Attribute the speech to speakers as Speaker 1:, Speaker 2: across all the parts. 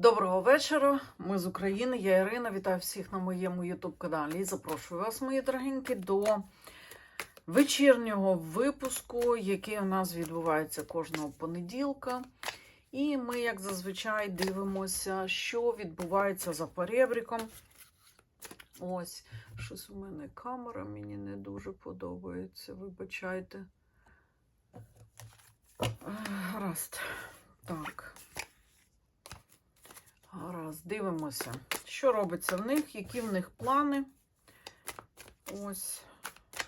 Speaker 1: Доброго вечора. Ми з України. Я Ірина. Вітаю всіх на моєму YouTube каналі. І запрошую вас, мої дорогенькі, до вечірнього випуску, який у нас відбувається кожного понеділка. І ми, як зазвичай, дивимося, що відбувається за перебріком. Ось, щось у мене камера мені не дуже подобається. Вибачайте. Гаразд. Так. Гаразд, дивимося, що робиться в них, які в них плани. Ось,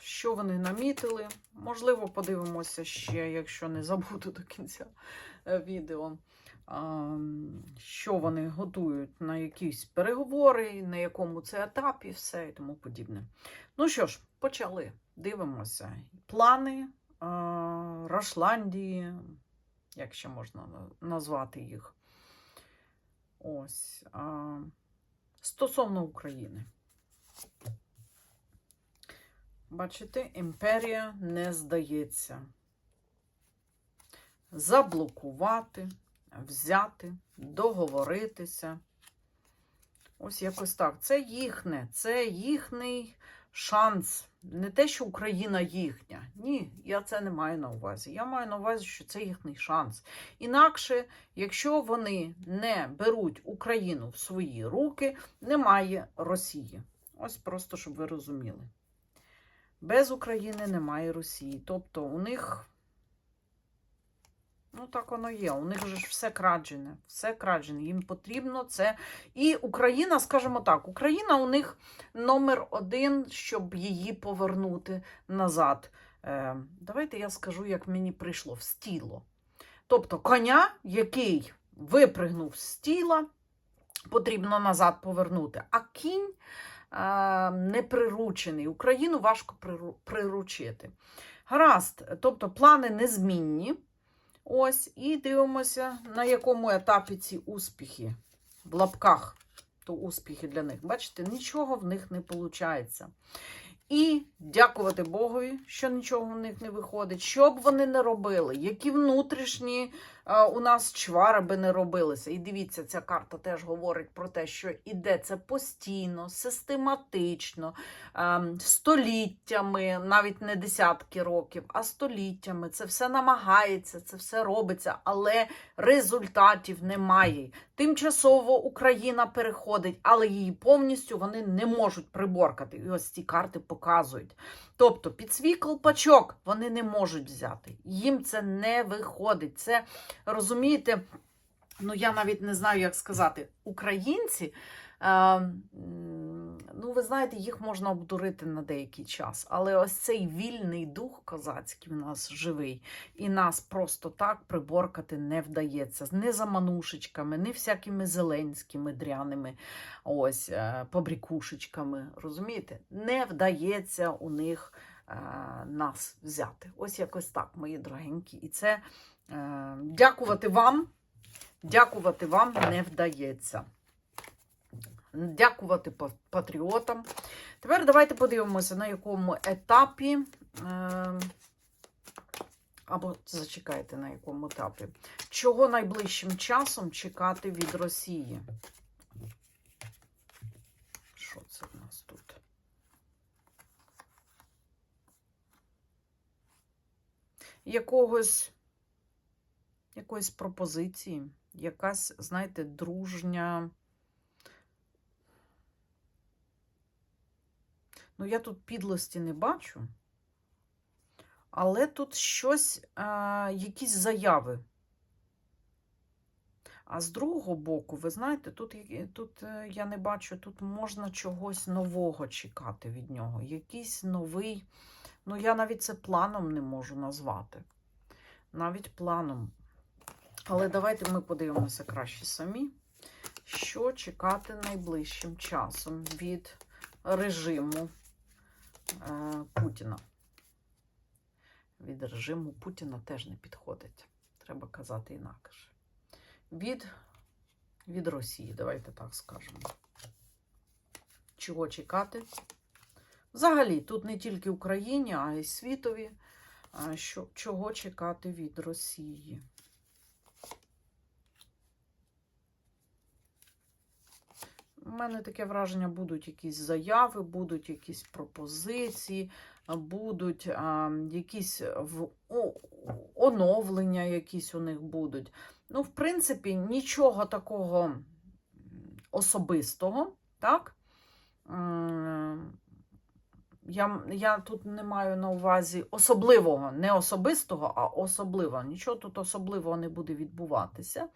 Speaker 1: що вони намітили. Можливо, подивимося ще, якщо не забуду до кінця е, відео, що вони готують на якісь переговори, на якому це етапі, все і тому подібне. Ну що ж, почали. Дивимося. Плани Рашландії, як ще можна назвати їх. Ось. Стосовно України. Бачите, імперія не здається. Заблокувати, взяти, договоритися. Ось якось так. Це їхнє, це їхній шанс. Не те, що Україна їхня. Ні, я це не маю на увазі. Я маю на увазі, що це їхній шанс. Інакше, якщо вони не беруть Україну в свої руки, немає Росії. Ось просто, щоб ви розуміли. Без України немає Росії. Тобто у них, ну так воно є, у них же ж все краджене, все краджене. Їм потрібно це. І Україна, скажімо так, Україна у них номер один, щоб її повернути назад. Е, давайте я скажу, як мені прийшло в стіло. Тобто коня, який випригнув з тіла, потрібно назад повернути. А кінь е, не приручений. Україну важко приручити. Гаразд, тобто плани незмінні. Ось, і дивимося, на якому етапі ці успіхи в лапках, то успіхи для них. Бачите, нічого в них не виходить. І дякувати Богові, що нічого в них не виходить. Що б вони не робили, які внутрішні е, у нас чвари би не робилися. І дивіться, ця карта теж говорить про те, що іде це постійно, систематично, е, століттями, навіть не десятки років, а століттями. Це все намагається, це все робиться, але результатів немає. Тимчасово Україна переходить, але її повністю вони не можуть приборкати. І ось ці карти показують. Тобто під свій колпачок вони не можуть взяти. Їм це не виходить. Це розумієте, ну я навіть не знаю, як сказати, українці. е, Ну, ви знаєте, їх можна обдурити на деякий час, але ось цей вільний дух козацький в нас живий, і нас просто так приборкати не вдається. Не за манушечками, не всякими зеленськими дряними, ось е, побрікушечками. Розумієте? Не вдається у них е, нас взяти. Ось якось так, мої дорогенькі. І це е, дякувати вам. Дякувати вам не вдається. Дякувати патріотам. Тепер давайте подивимося, на якому етапі. Е, або зачекайте, на якому етапі. Чого найближчим часом чекати від Росії? Що це в нас тут? Якогось, якоїсь пропозиції, якась, знаєте, дружня. Ну, я тут підлості не бачу, але тут щось, а, якісь заяви. А з другого боку, ви знаєте, тут, тут е, я не бачу, тут можна чогось нового чекати від нього. Якийсь новий, ну я навіть це планом не можу назвати. Навіть планом. Але давайте ми подивимося краще самі, що чекати найближчим часом від режиму Путіна. Від режиму Путіна теж не підходить. Треба казати інакше. Від, від Росії, давайте так скажемо. Чого чекати? Взагалі, тут не тільки Україні, а й світові. Що, чого чекати від Росії? Мене таке враження, будуть якісь заяви, будуть якісь пропозиції, будуть а, якісь в, о, оновлення, якісь у них будуть. Ну, в принципі, нічого такого особистого, так? Я, я тут не маю на увазі особливого, не особистого, а особливого. Нічого тут особливого не буде відбуватися.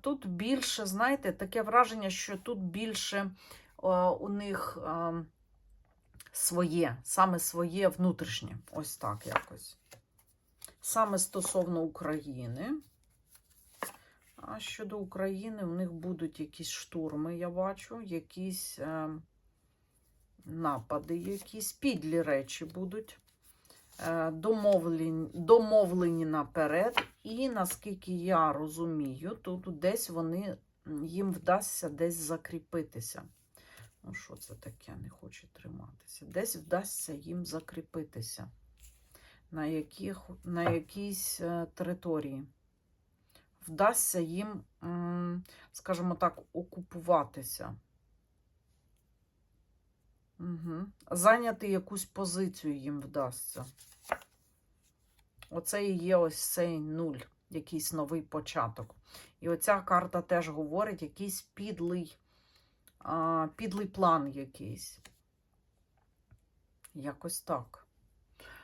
Speaker 1: Тут більше, знаєте, таке враження, що тут більше у них е, своє, саме своє внутрішнє. Ось так якось. Саме стосовно України. А щодо України, у них будуть якісь штурми, я бачу, якісь е, напади, якісь підлі речі будуть. Е, домовлені, домовлені наперед, і наскільки я розумію, тут десь вони їм вдасться десь закріпитися. Ну, що це таке? Не хоче триматися. Десь вдасться їм закріпитися на, яких, на якійсь е, території. Вдасться їм, скажімо так, окупуватися. Угу. Зайняти якусь позицію їм вдасться. Оце і є ось цей нуль, якийсь новий початок. І оця карта теж говорить якийсь підлий, а, підлий план якийсь. Якось так.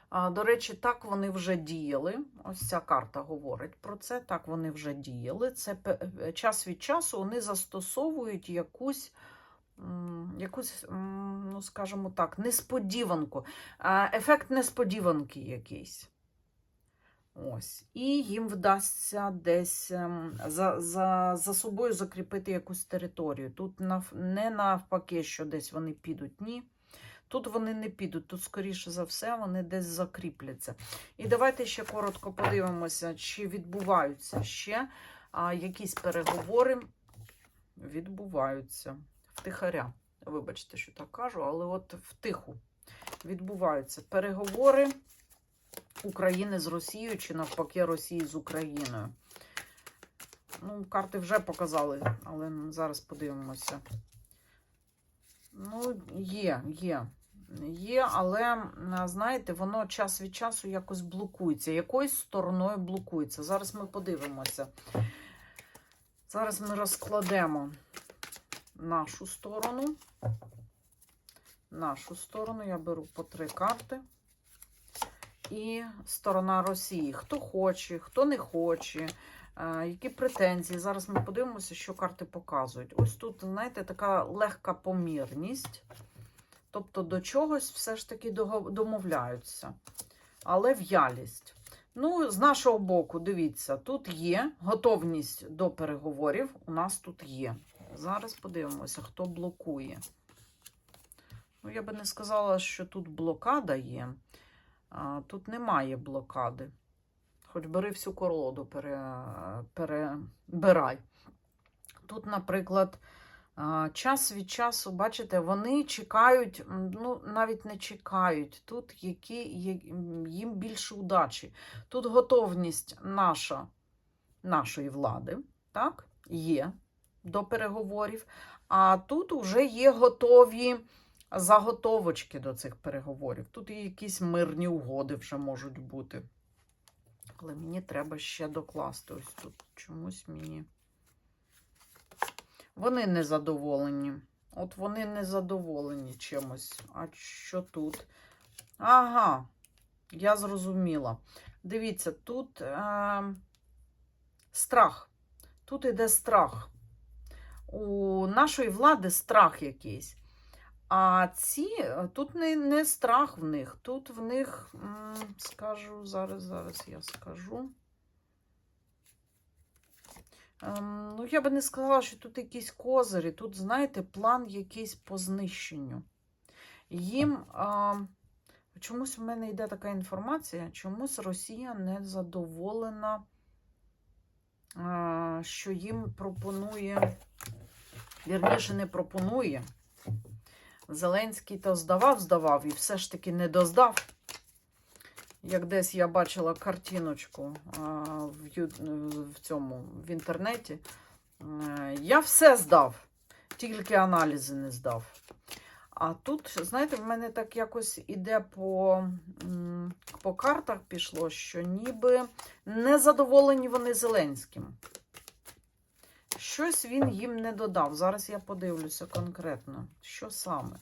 Speaker 1: А, до речі, так вони вже діяли. Ось ця карта говорить про це. Так вони вже діяли. Це час від часу вони застосовують якусь якусь, ну скажімо так, несподіванку, ефект несподіванки якийсь. Ось. І їм вдасться десь ем, за, за, за собою закріпити якусь територію. Тут нав, не навпаки, що десь вони підуть, ні. Тут вони не підуть, тут, скоріше за все, вони десь закріпляться. І давайте ще коротко подивимося, чи відбуваються ще а, якісь переговори. Відбуваються втихаря. Вибачте, що так кажу, але от втиху відбуваються переговори України з Росією чи навпаки Росії з Україною. Ну, карти вже показали, але зараз подивимося. Ну, є, є. Є, але, знаєте, воно час від часу якось блокується. Якоюсь стороною блокується. Зараз ми подивимося. Зараз ми розкладемо нашу сторону. Нашу сторону я беру по три карти. І сторона Росії. Хто хоче, хто не хоче, е, які претензії. Зараз ми подивимося, що карти показують. Ось тут, знаєте, така легка помірність. Тобто до чогось все ж таки домовляються. Але в'ялість. Ну, з нашого боку, дивіться, тут є готовність до переговорів. У нас тут є. Зараз подивимося, хто блокує. Ну, я би не сказала, що тут блокада є. А, Тут немає блокади. Хоч бери всю колоду, пере, перебирай. Тут, наприклад, час від часу, бачите, вони чекають, ну, навіть не чекають. Тут які, їм більше удачі. Тут готовність наша, нашої влади, так, є до переговорів. А тут вже є готові заготовочки до цих переговорів. Тут і якісь мирні угоди вже можуть бути. Але мені треба ще докласти. Ось тут чомусь мені. Вони не задоволені. От вони не задоволені чимось. А що тут? Ага, я зрозуміла. Дивіться, тут е, страх. Тут іде страх. У нашої влади страх якийсь. А ці е, тут не, не страх в них, тут в них, скажу, зараз, зараз я скажу. Ем, ну, я би не сказала, що тут якісь козирі, тут, знаєте, план якийсь по знищенню. Їм а, чомусь в мене йде така інформація, чомусь Росія не задоволена, а, що їм пропонує, вірніше, не пропонує. Зеленський то здавав, здавав і все ж таки не доздав. Як десь я бачила картиночку в, цьому в інтернеті. Е, Я все здав. тільки аналізи не здав. А тут, знаєте, в мене так якось іде по, по картах пішло, що ніби незадоволені вони Зеленським. Щось він їм не додав. Зараз я подивлюся конкретно, що саме.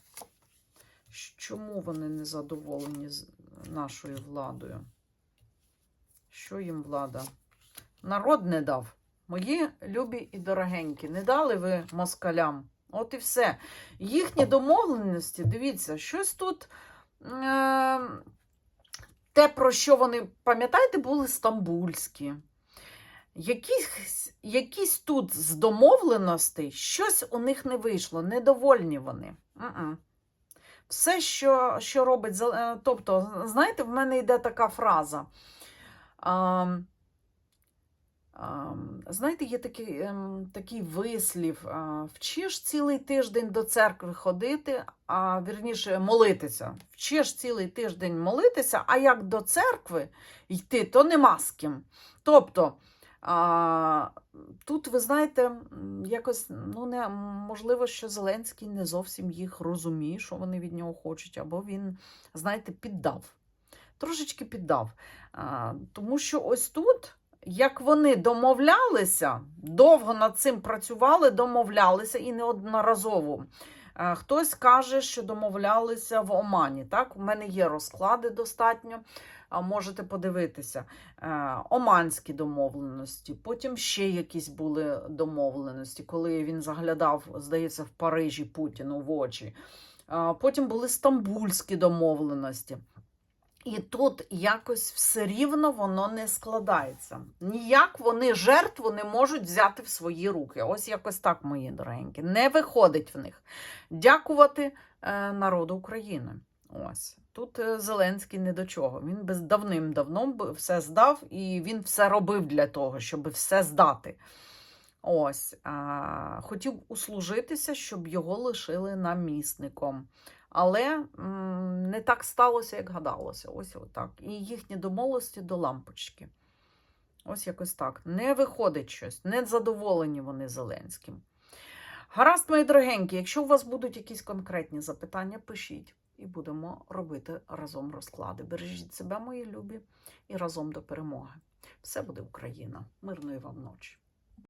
Speaker 1: Чому вони не задоволені з нашою владою? Що їм влада? Народ не дав. Мої любі і дорогенькі, не дали ви москалям. От і все. Їхні домовленості, дивіться, щось тут. Е- те, про що вони, пам'ятаєте, були стамбульські. Якісь, якісь тут з домовленостей, щось у них не вийшло, недовольні вони. М-м. Все, що, що робить. Е, Тобто, знаєте, в мене йде така фраза. А, знаєте, є такий, ем, такий вислів: вчиш цілий тиждень до церкви ходити, а вірніше молитися. Вчиш цілий тиждень молитися, а як до церкви йти, то нема з ким. Тобто. А, тут, ви знаєте, якось ну, не, можливо, що Зеленський не зовсім їх розуміє, що вони від нього хочуть, або він, знаєте, піддав. Трошечки піддав. А, тому що ось тут, як вони домовлялися, довго над цим працювали, домовлялися і неодноразово. Хтось каже, що домовлялися в Омані. Так, у мене є розклади достатньо. Можете подивитися. Е, Оманські домовленості, потім ще якісь були домовленості, коли він заглядав, здається, в Парижі Путіну в очі. Потім були стамбульські домовленості. І тут якось все рівно воно не складається. Ніяк вони жертву не можуть взяти в свої руки. Ось якось так, мої дорогенькі. Не виходить в них. Дякувати е, народу України. Ось. Тут е, Зеленський не до чого. Він без давним-давно все здав, і він все робив для того, щоб все здати. Ось. А, хотів услужитися, щоб його лишили намісником. Але м, не так сталося, як гадалося. Ось отак. І їхні домовленості до лампочки. Ось якось так. Не виходить щось, не задоволені вони Зеленським. Гаразд, мої дорогенькі, якщо у вас будуть якісь конкретні запитання, пишіть і будемо робити разом розклади. Бережіть себе, мої любі, і разом до перемоги. Все буде Україна. Мирної вам ночі.